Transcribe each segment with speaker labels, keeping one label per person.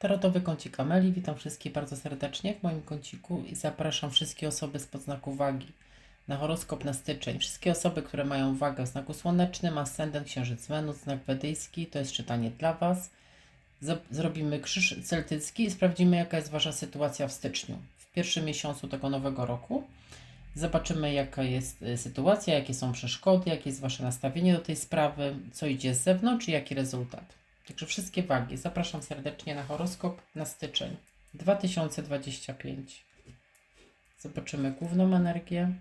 Speaker 1: Tarotowy kącik Ameli. Witam wszystkich bardzo serdecznie w moim kąciku i zapraszam wszystkie osoby z podznaku wagi na horoskop na styczeń. Wszystkie osoby, które mają wagę w znaku słonecznym, ascendent, księżyc, Wenus, znak wedyjski, to jest czytanie dla Was. Zrobimy krzyż celtycki i sprawdzimy, jaka jest Wasza sytuacja w styczniu, w pierwszym miesiącu tego nowego roku. Zobaczymy, jaka jest y, sytuacja, jakie są przeszkody, jakie jest Wasze nastawienie do tej sprawy, co idzie z zewnątrz i jaki rezultat. Także wszystkie wagi. Zapraszam serdecznie na horoskop na styczeń 2025. Zobaczymy główną energię.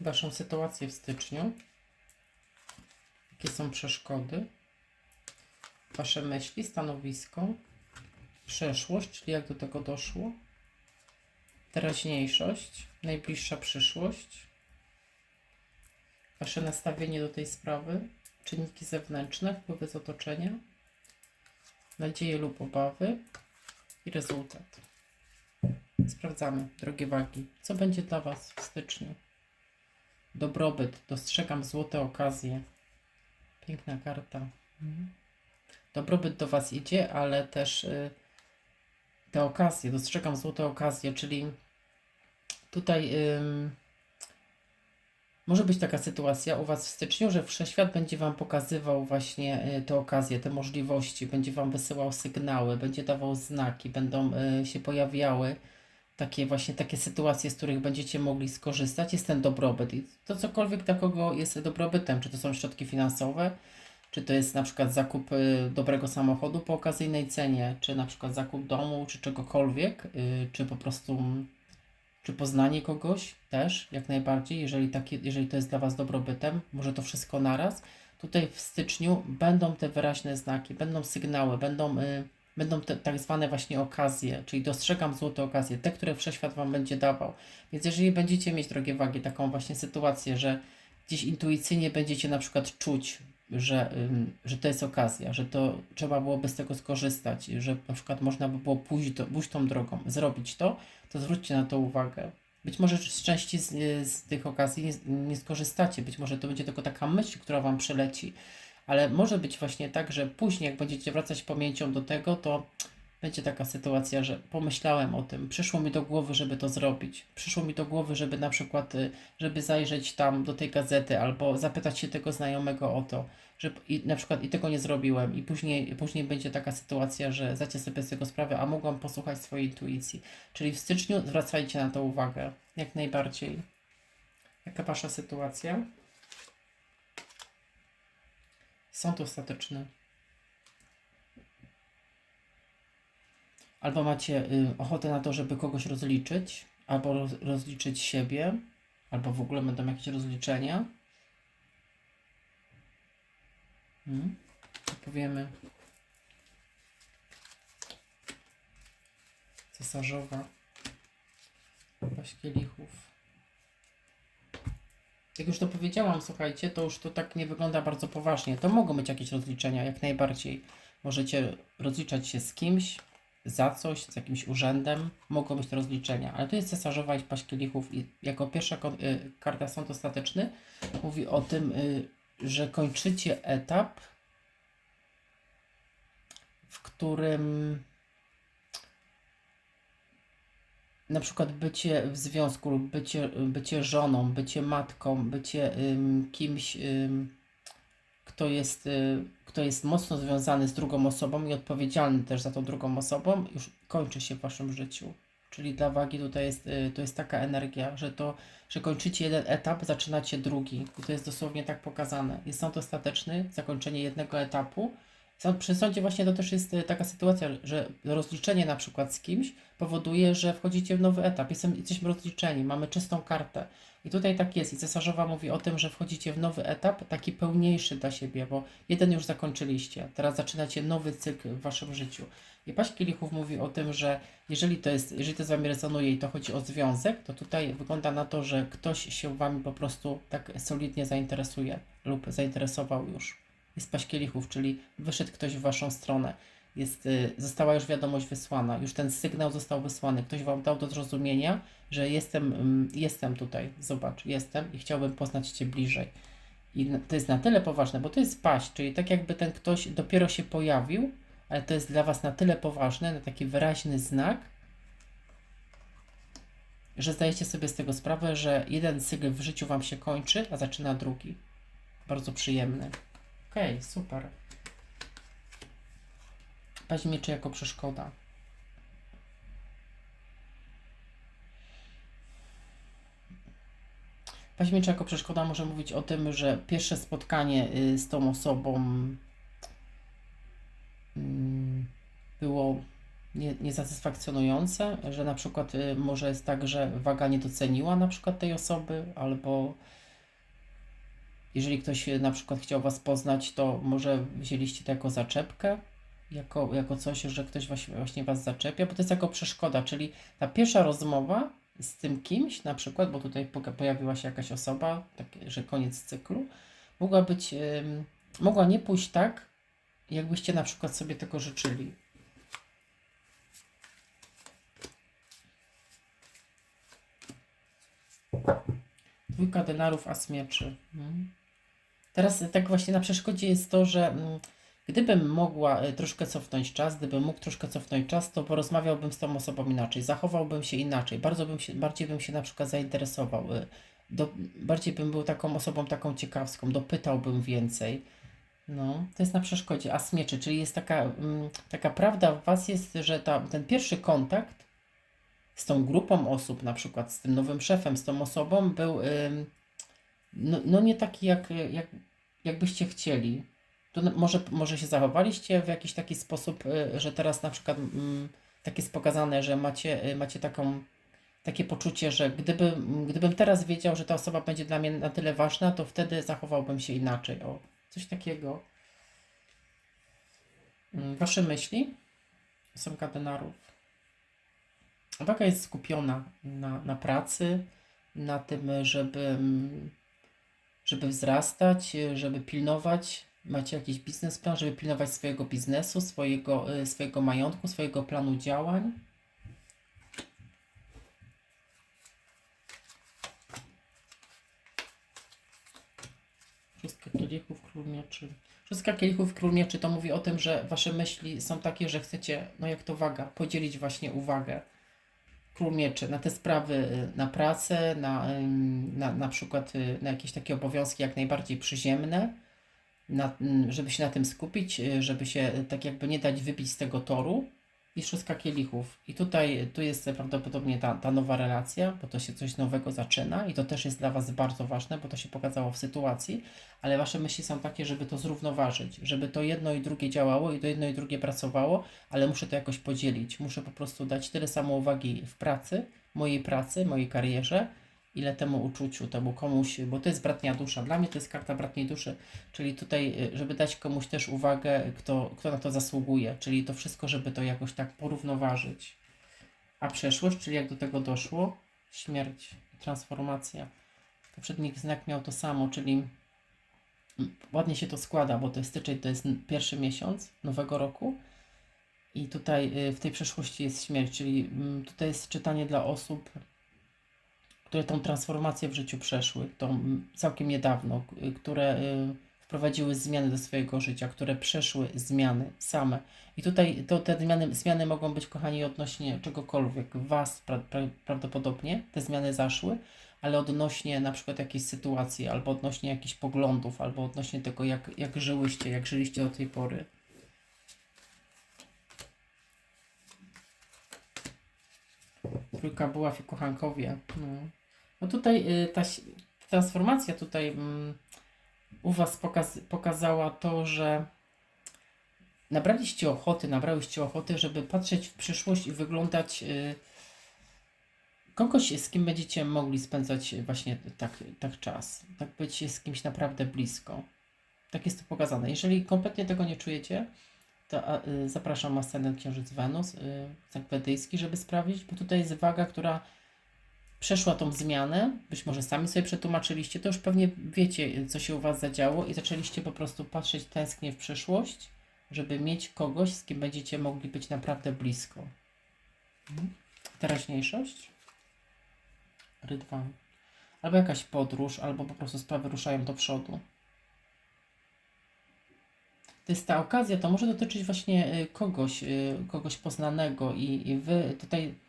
Speaker 1: Waszą sytuację w styczniu. Jakie są przeszkody? Wasze myśli, stanowisko, przeszłość, czyli jak do tego doszło, teraźniejszość, najbliższa przyszłość, Wasze nastawienie do tej sprawy, czynniki zewnętrzne, wpływy z otoczenia, nadzieje lub obawy i rezultat. Sprawdzamy, drogie wagi, co będzie dla Was w styczniu. Dobrobyt, dostrzegam złote okazje. Piękna karta. Mhm. Dobrobyt do Was idzie, ale też y, te okazje, dostrzegam złote okazje, czyli tutaj może być taka sytuacja u Was w styczniu, że wszechświat będzie Wam pokazywał właśnie y, te okazje, te możliwości, będzie Wam wysyłał sygnały, będzie dawał znaki, będą y, się pojawiały takie właśnie takie sytuacje, z których będziecie mogli skorzystać, jest ten dobrobyt. I to cokolwiek takiego jest dobrobytem, czy to są środki finansowe, czy to jest na przykład zakup y, dobrego samochodu po okazyjnej cenie, czy na przykład zakup domu, czy czegokolwiek, y, czy po prostu mm, czy poznanie kogoś też, jak najbardziej, jeżeli, takie, jeżeli to jest dla Was dobrobytem, może to wszystko naraz. Tutaj w styczniu będą te wyraźne znaki, będą sygnały, będą, y, będą te tak zwane właśnie okazje, czyli dostrzegam złote okazje, te, które wszechświat Wam będzie dawał. Więc jeżeli będziecie mieć, drogie wagi, taką właśnie sytuację, że gdzieś intuicyjnie będziecie na przykład czuć, że, że to jest okazja, że to trzeba byłoby z tego skorzystać, że na przykład można by było pójść, do, pójść tą drogą, zrobić to, to zwróćcie na to uwagę. Być może z części z, z tych okazji nie, nie skorzystacie, być może to będzie tylko taka myśl, która Wam przyleci, ale może być właśnie tak, że później, jak będziecie wracać pamięcią do tego, to będzie taka sytuacja, że pomyślałem o tym, przyszło mi do głowy, żeby to zrobić. Przyszło mi do głowy, żeby na przykład, y, żeby zajrzeć tam do tej gazety albo zapytać się tego znajomego o to, że i na przykład i tego nie zrobiłem i później, później będzie taka sytuacja, że zdacie sobie z tego sprawę, a mogłam posłuchać swojej intuicji. Czyli w styczniu zwracajcie na to uwagę, jak najbardziej. Jaka wasza sytuacja? Sąd ostateczny. Albo macie y, ochotę na to, żeby kogoś rozliczyć, albo roz, rozliczyć siebie, albo w ogóle będą jakieś rozliczenia. Hmm. Powiemy? Cesarzowa. Paść kielichów. Jak już to powiedziałam, słuchajcie, to już to tak nie wygląda bardzo poważnie. To mogą być jakieś rozliczenia, jak najbardziej. Możecie rozliczać się z kimś, za coś, z jakimś urzędem, mogą być to rozliczenia. Ale tu jest cesarzowa i paść kielichów i jako pierwsza y, karta sąd ostateczny mówi o tym, y, że kończycie etap, w którym na przykład bycie w związku lub bycie, bycie żoną, bycie matką, bycie ym, kimś, ym, kto jest, y, kto jest mocno związany z drugą osobą i odpowiedzialny też za tą drugą osobą, już kończy się w waszym życiu. Czyli dla wagi tutaj jest, y, to jest taka energia, że to, że kończycie jeden etap, zaczynacie drugi. I to jest dosłownie tak pokazane. Jest sąd ostateczny, zakończenie jednego etapu. Przy sądzie właśnie to też jest y, taka sytuacja, że rozliczenie na przykład z kimś powoduje, że wchodzicie w nowy etap. Jesteśmy rozliczeni, mamy czystą kartę. I tutaj tak jest. I cesarzowa mówi o tym, że wchodzicie w nowy etap, taki pełniejszy dla siebie, bo jeden już zakończyliście. Teraz zaczynacie nowy cykl w waszym życiu. I paść kielichów mówi o tym, że jeżeli to jest, jeżeli to z wami rezonuje i to chodzi o związek, to tutaj wygląda na to, że ktoś się wami po prostu tak solidnie zainteresuje lub zainteresował już. Jest paść kielichów, czyli wyszedł ktoś w waszą stronę. Jest, y, została już wiadomość wysłana, już ten sygnał został wysłany. Ktoś wam dał do zrozumienia, że jestem, mm, jestem tutaj, zobacz, jestem i chciałbym poznać cię bliżej. I to jest na tyle poważne, bo to jest paść, czyli tak jakby ten ktoś dopiero się pojawił, ale to jest dla was na tyle poważne, na taki wyraźny znak, że zdajecie sobie z tego sprawę, że jeden cykl w życiu wam się kończy, a zaczyna drugi. Bardzo przyjemny. Okej, super. Paź mieczy jako przeszkoda. Paź mieczy jako przeszkoda może mówić o tym, że pierwsze spotkanie y, z tą osobą mm, było nie, niesatysfakcjonujące, że na przykład y, może jest tak, że waga nie doceniła na przykład tej osoby, albo jeżeli ktoś y, na przykład chciał Was poznać, to może wzięliście to jako zaczepkę, jako, jako coś, że ktoś właśnie, właśnie Was zaczepia, bo to jest jako przeszkoda, czyli ta pierwsza rozmowa z tym kimś, na przykład, bo tutaj pojawiła się jakaś osoba, tak, że koniec cyklu, mogła być, ym, mogła nie pójść tak, jakbyście na przykład sobie tego życzyli. Dwójka denarów, as mieczy. Mhm. Teraz tak właśnie na przeszkodzie jest to, że mm, gdybym mogła y, troszkę cofnąć czas, gdybym mógł troszkę cofnąć czas, to porozmawiałbym z tą osobą inaczej, zachowałbym się inaczej, bardzo bym się, bardziej bym się na przykład zainteresował, y, do, bardziej bym był taką osobą taką ciekawską, dopytałbym więcej. No, to jest na przeszkodzie. As mieczy, czyli jest taka, mm, taka prawda w Was jest, że ta, ten pierwszy kontakt z tą grupą osób, na przykład z tym nowym szefem, z tą osobą, był no, no nie taki, jak, jak, jakbyście chcieli. To może, może się zachowaliście w jakiś taki sposób, y, że teraz na przykład mm, tak jest pokazane, że macie, y, macie taką, takie poczucie, że gdyby, gdybym teraz wiedział, że ta osoba będzie dla mnie na tyle ważna, to wtedy zachowałbym się inaczej. O, coś takiego. Mm, Wasze myśli są denarów. Waga jest skupiona na, na pracy, na tym, żeby, mm, żeby wzrastać, żeby pilnować. Macie jakiś biznesplan, żeby pilnować swojego biznesu, swojego, y, swojego majątku, swojego planu działań. Szóstka kielichów, król mieczy. Szóstka kielichów, król mieczy to mówi o tym, że wasze myśli są takie, że chcecie, no jak to waga, podzielić właśnie uwagę. Król mieczy na te sprawy, y, na pracę, na, na, na przykład y, na jakieś takie obowiązki jak najbardziej przyziemne, na, mm, żeby się na tym skupić, y, żeby się tak jakby nie dać wybić z tego toru. I szóstka kielichów. I tutaj tu jest prawdopodobnie ta, ta nowa relacja, bo to się coś nowego zaczyna i to też jest dla Was bardzo ważne, bo to się pokazało w sytuacji, ale Wasze myśli są takie, żeby to zrównoważyć, żeby to jedno i drugie działało i to jedno i drugie pracowało, ale muszę to jakoś podzielić. Muszę po prostu dać tyle samo uwagi w pracy, mojej pracy, mojej karierze, ile temu uczuciu, temu komuś, bo to jest bratnia dusza. Dla mnie to jest karta bratniej duszy, czyli tutaj, y, żeby dać komuś też uwagę, kto, kto na to zasługuje, czyli to wszystko, żeby to jakoś tak porównoważyć. A przeszłość, czyli jak do tego doszło, śmierć, transformacja. Poprzedni znak miał to samo, czyli ładnie się to składa, bo to jest styczeń, to jest pierwszy miesiąc nowego roku. I tutaj y, w tej przeszłości jest śmierć, czyli mm, tutaj jest czytanie dla osób, które tą transformację w życiu przeszły, tą całkiem niedawno, y, które y, wprowadziły zmiany do swojego życia, które przeszły zmiany same. I tutaj to, te zmiany, zmiany mogą być, kochani, odnośnie czegokolwiek. W Was pra, pra, prawdopodobnie te zmiany zaszły, ale odnośnie na przykład jakiejś sytuacji, albo odnośnie jakichś poglądów, albo odnośnie tego, jak, jak żyłyście, jak żyliście do tej pory. Trójka buław i kochankowie. No, no tutaj y, ta transformacja tutaj mm, u Was pokaz, pokazała to, że nabraliście ochoty, nabrałyście ochoty, żeby patrzeć w przyszłość i wyglądać y, kogoś, z kim będziecie mogli spędzać właśnie tak, tak czas. Tak być z kimś naprawdę blisko. Tak jest to pokazane. Jeżeli kompletnie tego nie czujecie, to y, zapraszam ascendent księżyc Wenus, y, żeby sprawdzić, bo tutaj jest waga, która przeszła tą zmianę, być może sami sobie przetłumaczyliście, to już pewnie wiecie, co się u Was zadziało i zaczęliście po prostu patrzeć tęsknie w przyszłość, żeby mieć kogoś, z kim będziecie mogli być naprawdę blisko. Mhm. Teraźniejszość? Rydwan. Albo jakaś podróż, albo po prostu sprawy ruszają do przodu. To jest ta okazja, to może dotyczyć właśnie y, kogoś, y, kogoś poznanego i, i wy tutaj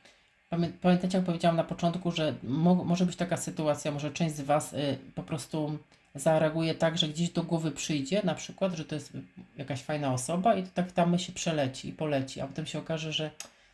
Speaker 1: pamiętacie, jak powiedziałam na początku, że mo, może być taka sytuacja, może część z Was y, po prostu zareaguje tak, że gdzieś do głowy przyjdzie, na przykład, że to jest jakaś fajna osoba i to tak tam się przeleci i poleci, a potem się okaże, że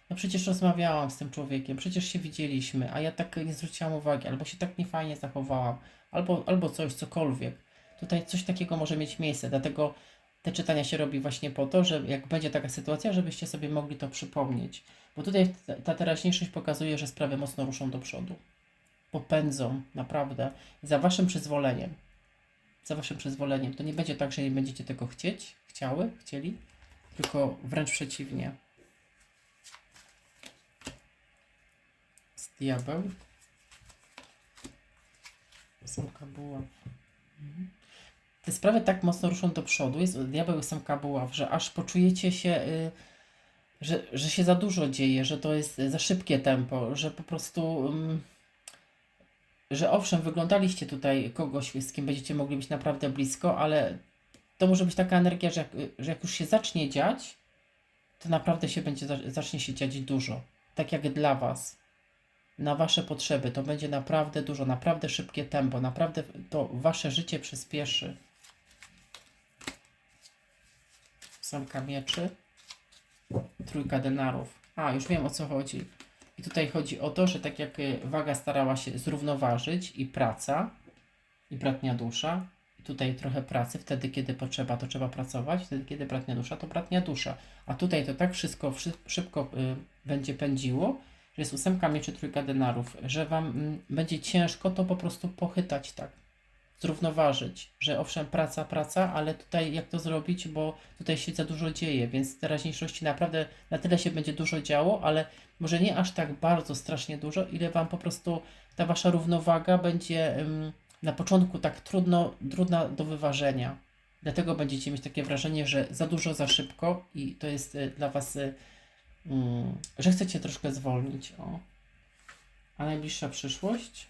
Speaker 1: no przecież rozmawiałam z tym człowiekiem, przecież się widzieliśmy, a ja tak nie zwróciłam uwagi, albo się tak niefajnie zachowałam, albo, albo coś, cokolwiek. Tutaj coś takiego może mieć miejsce, dlatego te czytania się robi właśnie po to, że jak będzie taka sytuacja, żebyście sobie mogli to przypomnieć. Bo tutaj ta- teraźniejszość pokazuje, że sprawy mocno ruszą do przodu. Popędzą, naprawdę. Za waszym przyzwoleniem. Za waszym przyzwoleniem. To nie będzie tak, że nie będziecie tego chcieć, chciały, chcieli, tylko wręcz przeciwnie. Z diabeł. Ósemka buław. Mhm. Te sprawy tak mocno ruszą do przodu, jest diabeł ósemka buław, że aż poczujecie się, y, że, że się za dużo dzieje, że to jest za szybkie tempo, że po prostu, ym, że owszem, wyglądaliście tutaj kogoś, z kim będziecie mogli być naprawdę blisko, ale to może być taka energia, że jak, że jak już się zacznie dziać, to naprawdę się będzie, zacznie się dziać dużo. Tak jak dla Was na Wasze potrzeby. To będzie naprawdę dużo, naprawdę szybkie tempo, naprawdę to Wasze życie przyspieszy. Ósemka mieczy, trójka denarów. A, już wiem o co chodzi. I tutaj chodzi o to, że tak jak y, waga starała się zrównoważyć i praca, i bratnia dusza, tutaj trochę pracy, wtedy kiedy potrzeba, to trzeba pracować, wtedy kiedy bratnia dusza, to bratnia dusza. A tutaj to tak wszystko wszy- szybko y, będzie pędziło, że jest ósemka mieczy, trójka denarów, że Wam mm, będzie ciężko to po prostu pochytać tak, zrównoważyć, że owszem, praca, praca, ale tutaj jak to zrobić, bo tutaj się za dużo dzieje, więc teraźniejszości naprawdę na tyle się będzie dużo działo, ale może nie aż tak bardzo strasznie dużo, ile Wam po prostu ta Wasza równowaga będzie ym, na początku tak trudno, trudna do wyważenia. Dlatego będziecie mieć takie wrażenie, że za dużo, za szybko i to jest y, dla Was y, Mm, że chcecie troszkę zwolnić. O. A najbliższa przyszłość?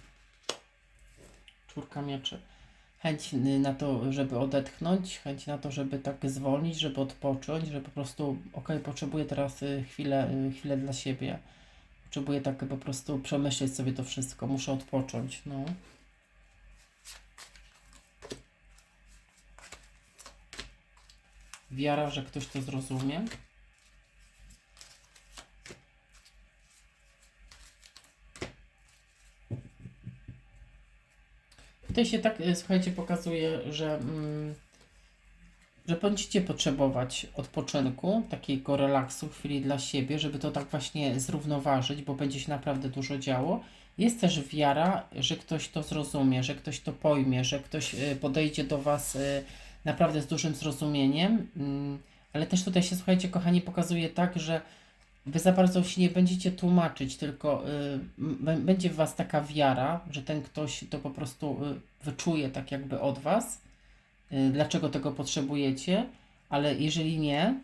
Speaker 1: Czwórka mieczy. Chęć y, na to, żeby odetchnąć, chęć na to, żeby tak zwolnić, żeby odpocząć, że po prostu, ok, potrzebuję teraz y, chwilę, y, chwilę dla siebie. Potrzebuję tak po prostu przemyśleć sobie to wszystko. Muszę odpocząć. No. Wiara, że ktoś to zrozumie. Tutaj się tak, e, słuchajcie, pokazuje, że, mm, że będziecie potrzebować odpoczynku, takiego relaksu, chwili dla siebie, żeby to tak właśnie zrównoważyć, bo będzie się naprawdę dużo działo. Jest też wiara, że ktoś to zrozumie, że ktoś to pojmie, że ktoś e, podejdzie do Was e, naprawdę z dużym zrozumieniem, mm, ale też tutaj się, słuchajcie, kochani, pokazuje tak, że Wy za bardzo się nie będziecie tłumaczyć, tylko y, będzie w Was taka wiara, że ten ktoś to po prostu y, wyczuje tak jakby od Was, y, dlaczego tego potrzebujecie, ale jeżeli nie,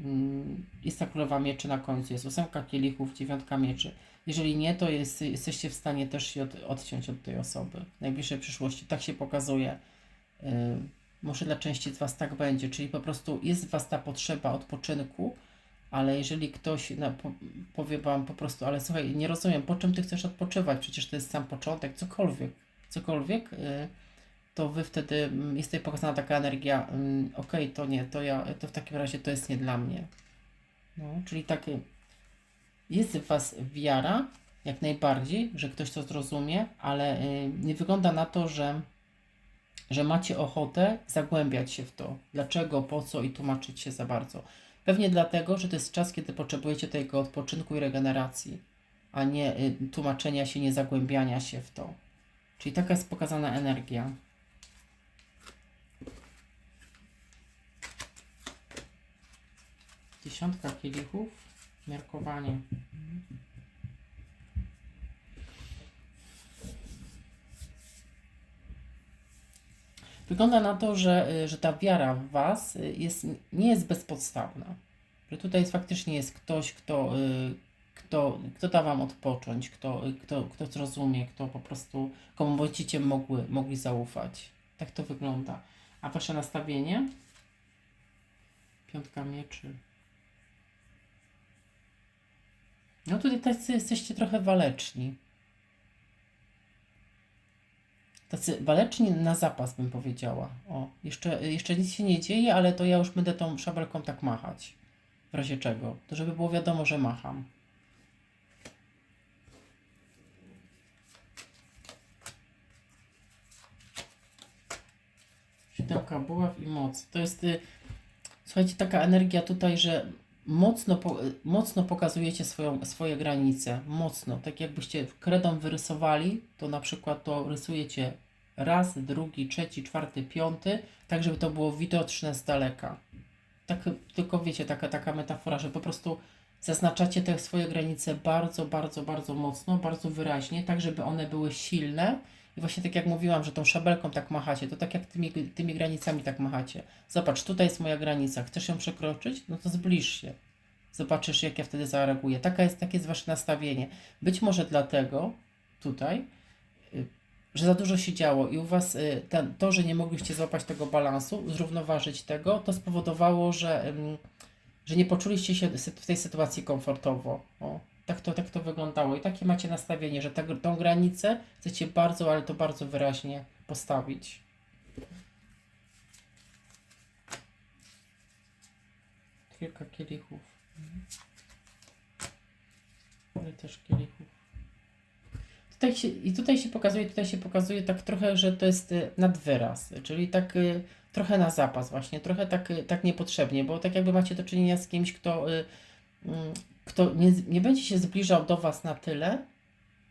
Speaker 1: mm, jest ta królowa mieczy na końcu, jest ósemka kielichów, dziewiątka mieczy. Jeżeli nie, to jest, jesteście w stanie też się od, odciąć od tej osoby. W najbliższej przyszłości tak się pokazuje. Y, może dla części z Was tak będzie, czyli po prostu jest w Was ta potrzeba odpoczynku, ale jeżeli ktoś na, po, powie Wam po prostu, ale słuchaj, nie rozumiem, po czym Ty chcesz odpoczywać, przecież to jest sam początek, cokolwiek, cokolwiek, y, to Wy wtedy, mm, jest tutaj pokazana taka energia, mm, okej, to nie, to ja, to w takim razie to jest nie dla mnie. No, czyli takie, jest w Was wiara, jak najbardziej, że ktoś to zrozumie, ale y, nie wygląda na to, że że macie ochotę zagłębiać się w to. Dlaczego, po co i tłumaczyć się za bardzo. Pewnie dlatego, że to jest czas, kiedy potrzebujecie tego odpoczynku i regeneracji, a nie y, tłumaczenia się, nie zagłębiania się w to. Czyli taka jest pokazana energia. Dziesiątka kielichów, miarkowanie. Wygląda na to, że, y, że ta wiara w Was y, jest, nie jest bezpodstawna. Że tutaj jest, faktycznie jest ktoś, kto, y, kto, kto da Wam odpocząć, kto, kto, kto zrozumie, kto po prostu, komu będziecie mogły, mogli zaufać. Tak to wygląda. A Wasze nastawienie? Piątka mieczy. No tutaj tacy jesteście trochę waleczni. Tacy waleczni na zapas bym powiedziała. O, jeszcze, jeszcze nic się nie dzieje, ale to ja już będę tą szabelką tak machać. W razie czego. To żeby było wiadomo, że macham. Siódemka buław i moc. To jest, y, słuchajcie, taka energia tutaj, że mocno, po, mocno pokazujecie swoją, swoje granice. Mocno. Tak jakbyście kredą wyrysowali, to na przykład to rysujecie raz, drugi, trzeci, czwarty, piąty, tak żeby to było widoczne z daleka. Tak, tylko wiecie, taka, taka metafora, że po prostu zaznaczacie te swoje granice bardzo, bardzo, bardzo mocno, bardzo wyraźnie, tak żeby one były silne. I właśnie tak jak mówiłam, że tą szabelką tak machacie, to tak jak tymi, tymi granicami tak machacie. Zobacz, tutaj jest moja granica. Chcesz ją przekroczyć? No to zbliż się. Zobaczysz, jak ja wtedy zareaguję. Taka jest, takie jest wasze nastawienie. Być może dlatego tutaj, y, że za dużo się działo i u was y, ten, to, że nie mogliście złapać tego balansu, zrównoważyć tego, to spowodowało, że, że nie poczuliście się w tej sytuacji komfortowo. O, tak, to, tak to wyglądało. I takie macie nastawienie, że tę tą granicę chcecie bardzo, ale to bardzo wyraźnie postawić. Kilka kielichów. Mhm. Ale też kielichów. Tutaj się, I tutaj się pokazuje, tutaj się pokazuje tak trochę, że to jest y, nadwyraz, czyli tak y, trochę na zapas właśnie, trochę tak, y, tak niepotrzebnie, bo tak jakby macie do czynienia z kimś, kto, mm, kto nie, nie będzie się zbliżał do Was na tyle,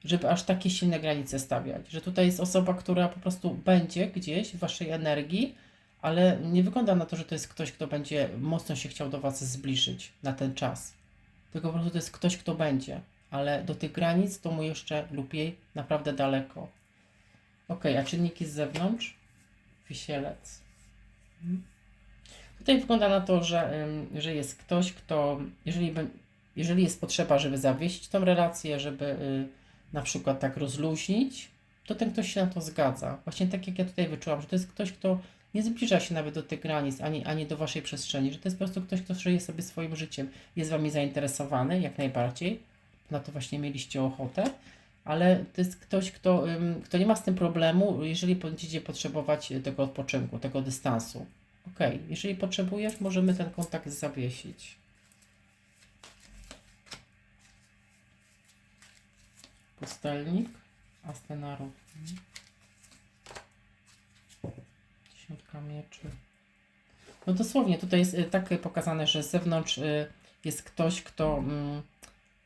Speaker 1: żeby aż takie silne granice stawiać, że tutaj jest osoba, która po prostu będzie gdzieś w Waszej energii, ale nie wygląda na to, że to jest ktoś, kto będzie mocno się chciał do Was zbliżyć na ten czas. Tylko po prostu to jest ktoś, kto będzie, ale do tych granic to mu jeszcze lub jej naprawdę daleko. Ok, a czynniki z zewnątrz? Wisielec. Mhm. Tutaj wygląda na to, że, że jest ktoś, kto, jeżeli, jeżeli jest potrzeba, żeby zawiesić tą relację, żeby y, na przykład tak rozluźnić, to ten ktoś się na to zgadza. Właśnie tak jak ja tutaj wyczułam, że to jest ktoś, kto nie zbliża się nawet do tych granic, ani, ani do waszej przestrzeni, że to jest po prostu ktoś, kto żyje sobie swoim życiem, jest wami zainteresowany, jak najbardziej. Na to właśnie mieliście ochotę, ale to jest ktoś, kto, kto nie ma z tym problemu, jeżeli będziecie potrzebować tego odpoczynku, tego dystansu. Ok, jeżeli potrzebujesz, możemy ten kontakt zawiesić. Pustelnik, Astenarów. Dziesiątka mieczy. No dosłownie, tutaj jest y, tak pokazane, że z zewnątrz y, jest ktoś, kto. mm,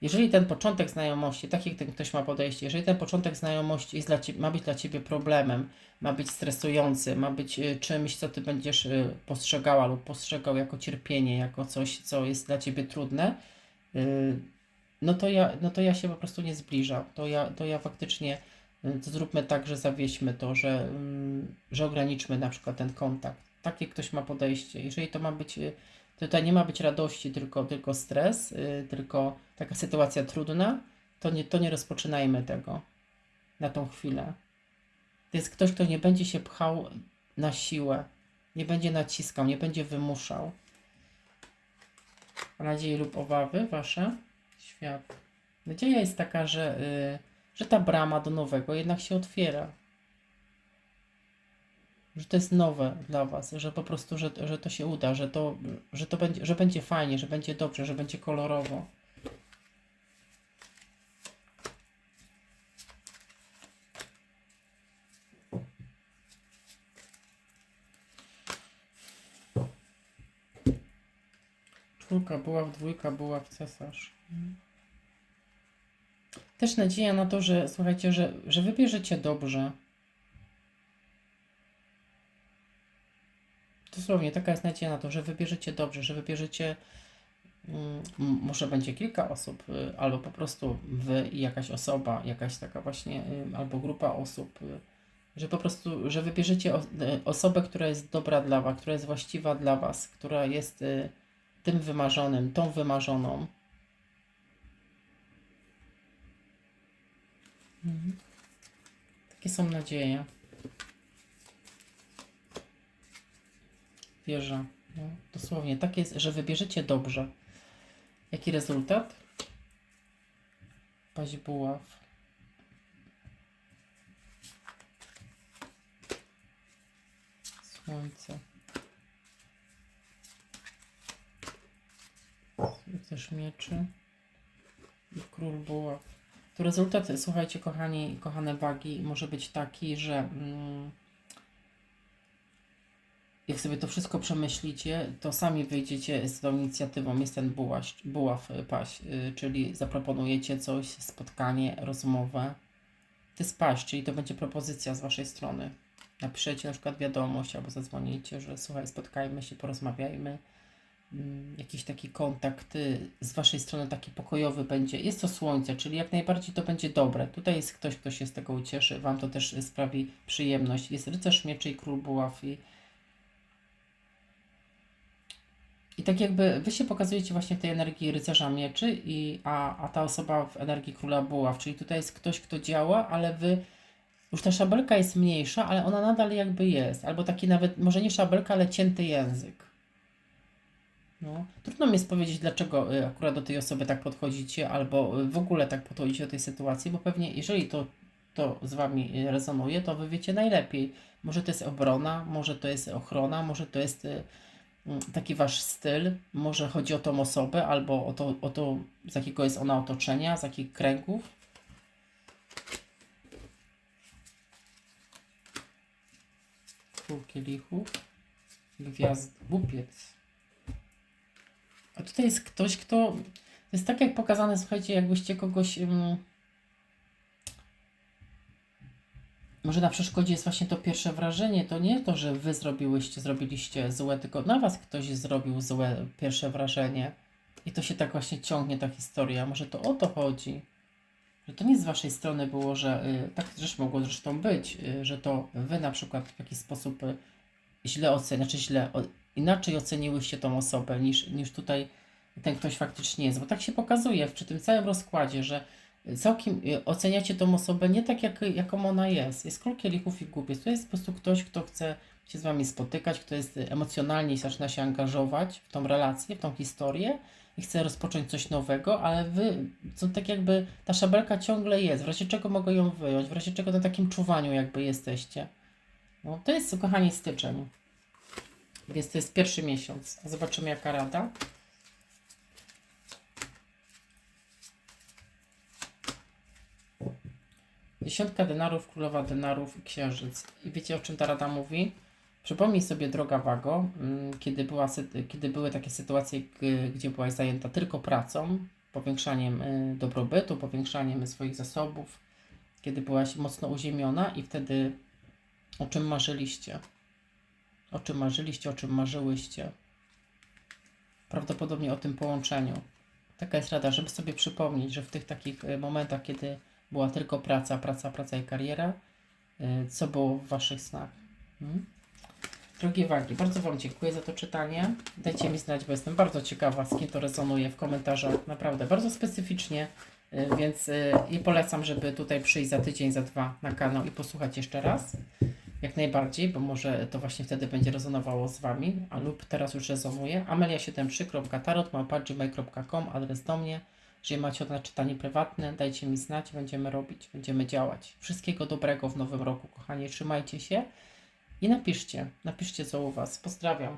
Speaker 1: Jeżeli ten początek znajomości, tak jak ten ktoś ma podejście, jeżeli ten początek znajomości jest dla ciebie, ma być dla ciebie problemem, ma być stresujący, ma być y, czymś, co ty będziesz postrzegała lub postrzegał jako cierpienie, jako coś, co jest dla ciebie trudne, no to ja, no to ja się po prostu nie zbliżam. To ja, to ja faktycznie y, to zróbmy tak, że zawieśmy to, że, mm, że ograniczmy na przykład ten kontakt. Takie ktoś ma podejście. Jeżeli to ma być, y, tutaj nie ma być radości, tylko, tylko stres, y, tylko taka sytuacja trudna, to nie, to nie rozpoczynajmy tego na tą chwilę. To jest ktoś, kto nie będzie się pchał na siłę, nie będzie naciskał, nie będzie wymuszał. Nadzieje lub obawy wasze? Świat. Nadzieja jest taka, że, y, że ta brama do nowego jednak się otwiera. Że to jest nowe dla was, że po prostu, że, że to się uda, że to, że to będzie, że będzie fajnie, że będzie dobrze, że będzie kolorowo. Czwórka była w dwójka, była w cesarz. Też nadzieja na to, że słuchajcie, że, że wybierzecie dobrze. Dosłownie taka jest nadzieja na to, że wybierzecie dobrze, że wybierzecie. mm, Może będzie kilka osób, y, albo po prostu wy i jakaś osoba, jakaś taka właśnie, y, albo grupa osób, y, Że po prostu, że wybierzecie osobę, która jest dobra dla Was, która jest właściwa dla Was, która jest tym wymarzonym, tą wymarzoną. Mhm. Takie są nadzieje. Wierzę. No, dosłownie. Tak jest, że wybierzecie dobrze. Jaki rezultat? Paź buław. Słońce. Też mieczy. I król buław. To rezultat, słuchajcie, kochani, kochane wagi, może być taki, że mm, jak sobie to wszystko przemyślicie, to sami wyjdziecie z tą inicjatywą. Jest ten bułaś, buław y, paś, y, czyli zaproponujecie coś, spotkanie, rozmowę. Ty spaść, czyli to będzie propozycja z waszej strony. Napiszecie na przykład wiadomość albo zadzwonicie, że słuchaj, spotkajmy się, porozmawiajmy. Mm, Jakiś taki kontakt y, z waszej strony taki pokojowy będzie. Jest to słońce, czyli jak najbardziej to będzie dobre. Tutaj jest ktoś, kto się z tego ucieszy, wam to też sprawi przyjemność. Jest rycerz mieczy i król buław i I tak jakby wy się pokazujecie właśnie w tej energii rycerza mieczy, i, a, a ta osoba w energii króla buław, czyli tutaj jest ktoś, kto działa, ale wy, już ta szabelka jest mniejsza, ale ona nadal jakby jest, albo taki nawet, może nie szabelka, ale cięty język. No. Trudno mi jest powiedzieć, dlaczego y, akurat do tej osoby tak podchodzicie, albo y, w ogóle tak podchodzicie do tej sytuacji, bo pewnie jeżeli to, to z wami y, rezonuje, to wy wiecie najlepiej. Może to jest obrona, może to jest ochrona, może to jest mm, taki wasz styl, może chodzi o tą osobę, albo o to, o to, z jakiego jest ona otoczenia, z jakich kręgów. Król kielichów, gwiazd, głupiec. Tutaj jest ktoś, kto. To jest tak jak pokazane, słuchajcie, jakbyście kogoś. ym, może na przeszkodzie jest właśnie to pierwsze wrażenie. To nie to, że wy zrobiłyście, zrobiliście złe, tylko na was ktoś zrobił złe pierwsze wrażenie. I to się tak właśnie ciągnie ta historia. Może to o to chodzi. Że to nie z waszej strony było, że y, tak też mogło zresztą być, y, że to wy na przykład w jakiś sposób y, źle oceniacie, znaczy źle, inaczej oceniłyście tą osobę niż, niż tutaj ten ktoś faktycznie jest. Bo tak się pokazuje przy tym całym rozkładzie, że całkiem y, oceniacie tą osobę nie tak, jak, jaką ona jest. Jest król kielichów i głupiec. To jest po prostu ktoś, kto chce się z wami spotykać, kto jest emocjonalnie i zaczyna się angażować w tą relację, w tą historię i chce rozpocząć coś nowego, ale wy, co tak jakby ta szabelka ciągle jest, w razie czego mogę ją wyjąć, w razie czego na takim czuwaniu jakby jesteście. No, to jest, kochani, styczeń. Więc to jest pierwszy miesiąc. Zobaczymy, jaka rada. Dziesiątka denarów, królowa denarów i księżyc. I wiecie, o czym ta rada mówi? Przypomnij sobie, droga Wago, mm, kiedy, była, kiedy były takie sytuacje, gdzie byłaś zajęta tylko pracą, powiększaniem y, dobrobytu, powiększaniem swoich zasobów, kiedy byłaś mocno uziemiona i wtedy o czym marzyliście? O czym marzyliście, o czym marzyłyście? Prawdopodobnie o tym połączeniu. Taka jest rada, żeby sobie przypomnieć, że w tych takich y, momentach, kiedy była tylko praca, praca, praca i kariera, y, co było w Waszych snach. Hmm? Drogie wagi, bardzo Wam dziękuję za to czytanie. Dajcie mi znać, bo jestem bardzo ciekawa, z kim to rezonuje w komentarzach. Naprawdę bardzo specyficznie, y, więc i polecam, żeby tutaj przyjść za tydzień, za dwa na kanał i posłuchać jeszcze raz. Jak najbardziej, bo może to właśnie wtedy będzie rezonowało z Wami, a lub teraz już rezonuje. amelia73.tarot.gmail.com adres do mnie. Jeżeli macie na czytanie prywatne, dajcie mi znać, będziemy robić, będziemy działać. Wszystkiego dobrego w nowym roku, kochani. Trzymajcie się i napiszcie, napiszcie co u Was. Pozdrawiam.